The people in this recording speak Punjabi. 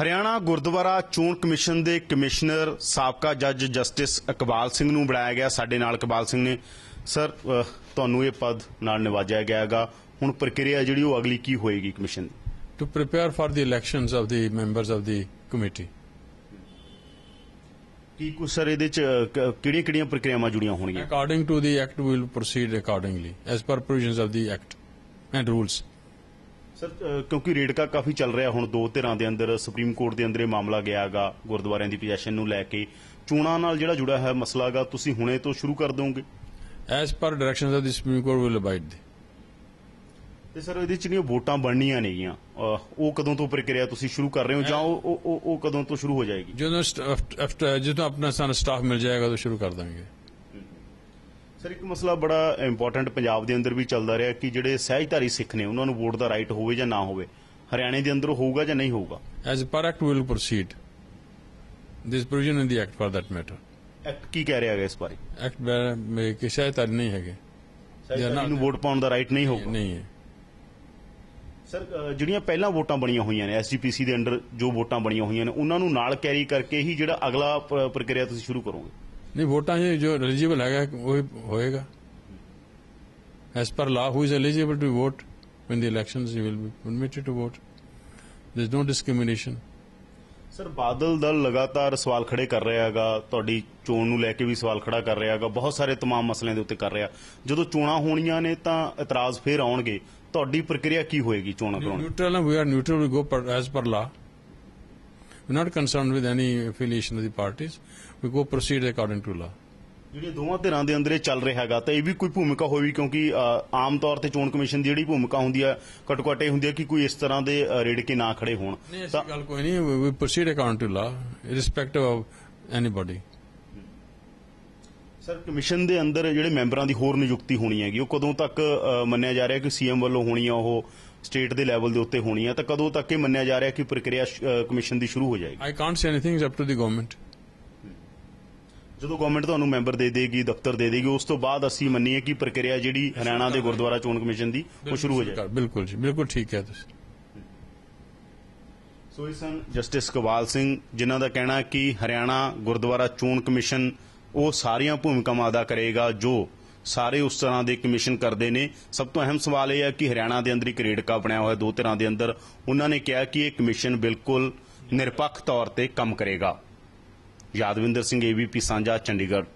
ਹਰਿਆਣਾ ਗੁਰਦੁਆਰਾ ਚੋਣ ਕਮਿਸ਼ਨ ਦੇ ਕਮਿਸ਼ਨਰ ਸਾਬਕਾ ਜੱਜ ਜਸਟਿਸ ਇਕਬਾਲ ਸਿੰਘ ਨੂੰ ਬੁਲਾਇਆ ਗਿਆ। ਸਾਡੇ ਨਾਲ ਇਕਬਾਲ ਸਿੰਘ ਨੇ। ਸਰ ਤੁਹਾਨੂੰ ਇਹ ਪਦ ਨਾਲ ਨਿਵਾਜਿਆ ਗਿਆ ਹੈਗਾ ਹੁਣ ਪ੍ਰਕਿਰਿਆ ਜਿਹੜੀ ਉਹ ਅਗਲੀ ਕੀ ਹੋਏਗੀ ਕਮਿਸ਼ਨ ਦੀ? To prepare for the elections of the members of the committee. ਕੀ ਕੁਛ ਸਰ ਇਹਦੇ ਚ ਕਿਹੜੀਆਂ ਕਿਹੜੀਆਂ ਪ੍ਰਕਿਰਿਆਵਾਂ ਜੁੜੀਆਂ ਹੋਣਗੀਆਂ? According to the Act, we will proceed accordingly as per provisions of the Act and rules. Sir ਕਿਉਂਕਿ ਰੇਡਕਾ ਕਾਫੀ ਚੱਲ ਰਿਹਾ ਹੁਣ ਦੋ ਧਿਰਾਂ ਦੇ ਅੰਦਰ ਸੁਪਰੀਮ ਕੋਰਟ ਦੇ ਅੰਦਰ ਇਹ ਮਾਮਲਾ ਗਿਆਗਾ ਗੁਰਦੁਆਰਿਆਂ ਦੀ ਪੋਜੀਸ਼ਨ ਨੂੰ ਲੈ ਕੇ। ਚੋਣਾਂ ਨਾਲ ਜਿਹੜਾ ਜੁੜਾ ਹੈ ਮਸਲਾ ਹੈਗਾ ਤੁਸੀਂ ਹੁਣੇ ਤੋਂ ਸ਼ੁਰੂ ਕਰ ਦੋਗੇ directions of the Supreme Court, we will abide. the- ਤੇ ਸਰ ਇਹਦੇ ਚ ਜਿਹੜੀਆਂ ਵੋਟਾਂ ਬਣਨੀਆਂ ਨੇਗੀਆਂ ਅਹ, ਉਹ ਕਦੋਂ ਤੋਂ ਪ੍ਰਕਿਰਿਆ ਤੁਸੀਂ ਸ਼ੁਰੂ ਕਰ ਰਹੇ ਹੋ ਜਾਂ ਉਹ ਕਦੋਂ ਤੋਂ ਸ਼ੁਰੂ ਹੋ ਜਾਏਗੀ? ਜਦੋਂ ਜਦੋਂ ਆਪਣਾ ਸਾਨੂੰ ਸਟਾਫ ਮਿਲ ਜਾਏਗਾ ਤਾਂ ਸ਼ੁਰੂ ਕਰ ਦਾਂਗੇ। ਸਰ ਇੱਕ ਮਸਲਾ ਬੜਾ ਇੰਪੋਰਟੈਂਟ ਪੰਜਾਬ ਦੇ ਅੰਦਰ ਵੀ ਚੱਲਦਾ ਰਿਹਾ ਕਿ ਜਿਹੜੇ ਸਹਿਜਧਾਰੀ ਸਿੱਖ ਨੇ ਉਹਨਾਂ ਨੂੰ ਵੋਟ ਦਾ ਰਾਈਟ ਹੋਵੇ ਜਾਂ ਨਾ ਹੋਵੇ ਹਰਿਆਣੇ ਦੇ ਅੰਦਰ ਹੋਊਗਾ ਜਾਂ ਨਹੀਂ ਹੋਊਗਾ? Act, we will proceed. There is provision in the Act for that matter. Act ਕੀ ਕਹਿ ਰਿਹਾ ਹੈਗਾ ਇਸ ਬਾਰੇ? में ਕਿਸੇ ਤਰ੍ਹਾਂ ਨਹੀਂ ਹੈਗੇ। ਸਹਿਜਧਾਰੀ ਨੂੰ ਵੋਟ ਪਾਉਣ ਦਾ ਰਾਈਟ ਨਹੀਂ ਹੋਊਗਾ? ਨਹੀਂ ਹੈ। ਸਰ ਜਿਹੜੀਆਂ ਪਹਿਲਾਂ ਵੋਟਾਂ ਬਣੀਆਂ ਹੋਈਆਂ ਨੇ ਐਸਜੀਪੀਸੀ ਦੇ ਅੰਡਰ ਜੋ ਵੋਟਾਂ ਬਣੀਆਂ ਹੋਈਆਂ ਨੇ ਉਹਨਾਂ ਨੂੰ ਨਾਲ ਕੈਰੀ ਕਰਕੇ ਹੀ ਜਿਹੜਾ ਅਗਲਾ ਪ੍ਰਕਿਰਿਆ ਤੁਸੀਂ ਸ਼ੁਰੂ ਕਰੋਗੇ। ਨਹੀਂ ਵੋਟਾਂ 'ਚ ਜੋ ਐਲੀਜੀਬਲ ਹੈਗਾ ਉਹ ਹੋਏਗਾ। As per law who is eligible to vote the elections you will be permitted to vote. There is no discrimination. Sir Badal Dal ਲਗਾਤਾਰ ਸਵਾਲ ਖੜੇ ਕਰ ਰਿਹਾ ਹੈਗਾ ਤੁਹਾਡੀ ਚੋਣ ਨੂੰ ਲੈ ਕੇ ਵੀ ਸਵਾਲ ਖੜਾ ਕਰ ਰਿਹਾ ਹੈਗਾ ਬਹੁਤ ਸਾਰੇ ਤਮਾਮ ਮਸਲਿਆਂ ਦੇ ਉੱਤੇ ਕਰ ਰਿਹਾ। ਜਦੋਂ ਚੋਣਾਂ ਹੋਣੀਆਂ ਨੇ ਤਾਂ ਇਤਰਾਜ਼ ਫੇਰ ਆਉਣਗੇ। ਤੁਹਾਡੀ ਪ੍ਰਕਿਰਿਆ ਕੀ ਹੋਏਗੀ ਚੋਣਾਂ ਕਰਾਉਣ ਦੀ? and we are neutral we go per, as per law we're not concerned with any affiliation of the parties. We go proceed according to law. ਜਿਹੜੀਆਂ ਦੋਵਾਂ ਧਿਰਾਂ ਦੇ ਅੰਦਰ ਇਹ ਚੱਲ ਰਿਹਾ ਹੈਗਾ ਤਾਂ ਇਹ ਵੀ ਕੋਈ ਭੂਮਿਕਾ ਹੋਈ ਕਿਉਂਕਿ ਆਮ ਤੌਰ ਤੇ ਚੋਣ ਕਮਿਸ਼ਨ ਦੀ ਜਿਹੜੀ ਭੂਮਿਕਾ ਹੁੰਦੀ ਘੱਟ ਇਹ ਹੁੰਦੀ ਹੈ ਕਿ ਕੋਈ ਇਸ ਤਰ੍ਹਾਂ ਦੇ ਰੇੜਕੇ ਨਾ ਖੜੇ ਹੋਣ। ਤਾਂ ਗੱਲ ਕੋਈ ਨਹੀਂ we proceed according to law irrespective of anybody sir commission ਦੇ ਅੰਦਰ ਜਿਹੜੇ ਮੈਂਬਰਾਂ ਦੀ ਹੋਰ ਨਿਯੁਕਤੀ ਹੋਣੀ ਹੈਗੀ ਉਹ ਕਦੋਂ ਤੱਕ ਮੰਨਿਆ ਜਾ ਰਿਹਾ ਕਿ ਸੀਐਮ ਵੱਲੋਂ ਹੋਣੀ ਆ ਉਹ ਸਟੇਟ ਦੇ ਲੈਵਲ ਦੇ ਉੱਤੇ ਹੋਣੀ ਆ ਤਾਂ ਕਦੋਂ ਤੱਕ ਇਹ ਮੰਨਿਆ ਜਾ ਰਿਹਾ ਕਿ ਪ੍ਰਕਿਰਿਆ ਕਮਿਸ਼ਨ ਦੀ ਸ਼ੁਰੂ ਹੋ ਜਾਏਗੀ? I can't say anything it's up to the government. ਜਦੋਂ ਗਵਰਨਮੈਂਟ ਤੁਹਾਨੂੰ ਮੈਂਬਰ ਦੇ ਦੇਗੀ ਦਫ਼ਤਰ ਦੇ ਦੇਗੀ ਉਸ ਤੋਂ ਬਾਅਦ ਅਸੀਂ ਮੰਨੀਏ ਕਿ ਪ੍ਰਕਿਰਿਆ ਜਿਹੜੀ ਹਰਿਆਣਾ ਦੇ ਗੁਰਦੁਆਰਾ ਚੋਣ ਕਮਿਸ਼ਨ ਦੀ ਉਹ ਸ਼ੁਰੂ ਹੋ ਜਾਏ ਬਿਲਕੁਲ ਜੀ ਬਿਲਕੁਲ ਠੀਕ ਹੈ ਤੁਸੀਂ। ਸੋ ਇਹ ਸਨ ਜਸਟਿਸ ਕਵਾਲ ਸਿੰਘ ਜਿਨ੍ਹਾਂ ਦਾ ਕਹਿਣਾ ਹੈ ਕਿ ਹਰਿਆਣਾ ਗੁਰਦੁਆਰਾ ਚੋਣ ਕਮਿਸ਼ਨ ਉਹ ਸਾਰੀਆਂ ਭੂਮਿਕਾਵਾਂ ਅਦਾ ਕਰੇਗਾ ਜੋ ਸਾਰੇ ਉਸ ਤਰ੍ਹਾਂ ਦੇ ਕਮਿਸ਼ਨ ਕਰਦੇ ਨੇ। ਸਭ ਤੋਂ ਅਹਿਮ ਸਵਾਲ ਇਹ ਹੈ ਕਿ ਹਰਿਆਣਾ ਦੇ ਅੰਦਰ ਇੱਕ ਰੇੜਕਾ ਬਣਿਆ ਹੋਇਆ, ਦੋ ਤਰ੍ਹਾਂ ਦੇ ਅੰਦਰ। ਉਹਨਾਂ ਨੇ ਕਿਹਾ ਕਿ ਇਹ ਕਮਿਸ਼ਨ ਬਿਲਕੁਲ ਨਿਰਪੱਖ ਤੌਰ ਤੇ ਕੰਮ ਕਰੇਗਾ। ਯਾਦਵਿੰਦਰ ਸਿੰਘ ਏਬੀਪੀ ਸਾਂਝਾ, ਚੰਡੀਗੜ੍ਹ।